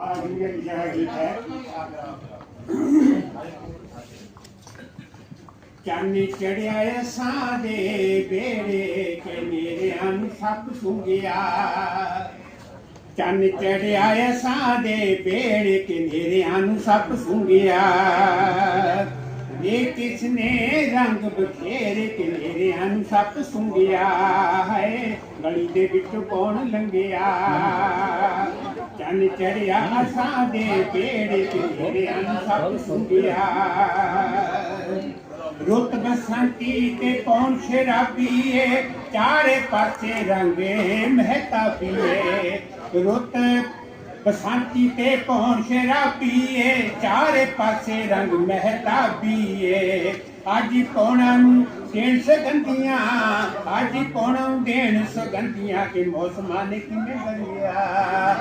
ਚੰਨ ਇਹ ਜਾਗੀ ਹੈ ਚੜਿਆ ਸਾਂ ਬੇੜੇ ਕੇ ਮੇਰੇ ਅਨ ਸੱਪ ਸੁੰਗਿਆ। ਚੰਨ ਚੜਿਆ ਸਾਂ ਦੇ ਬੇੜੇ ਕੇ ਮੇਰੇ ਅਨ ਸੱਪ ਸੁੰਗਿਆ। ਇਹ ਕਿਸਨੇ ਰੰਗ ਬਖੇਰੇ ਕਿ ਮੇਰੇ ਅਨ ਸੱਪ ਸੁੰਗਿਆ ਹੈ, ਗਲੀ ਦੇ ਵਿੱਚ ਕੌਣ ਲੰਘਿਆ? ਚੰਨ ਚੜਿਆ ਸਾਂ ਦੇ ਬੇੜੇ ਕੇ ਮੇਰੇ ਸੱਪ ਸੁੰਗਿਆ। ਰੁੱਤ ਬਸੰਤੀ ਤੇ ਪੌਣ ਸ਼ਰਾਬੀਏ, ਚਾਰੇ ਪਾਸੇ ਰੰਗੇ ਮਹਿਤਾਬੀਏ ਰੁੱਤ ਬਸੰਤੀ ਤੇ ਪੌਣ ਸ਼ਰਾਬੀਏ, ਚਾਰੇ ਪਾਸੇ ਰੰਗ ਮਹਿਤਾਬੀਏ ਅੱਜ ਪੌਣਾ ਨੂੰ ਦੇਣ ਸਗੰਧੀਆਂ, ਅੱਜ ਪੌਣਾ ਨੂੰ ਦੇਣ ਸਗੰਧੀਆਂ, ਕਿ ਮੌਸਮਾਂ ਨੇ ਕਿਵੇਂ ਬਲਿਆ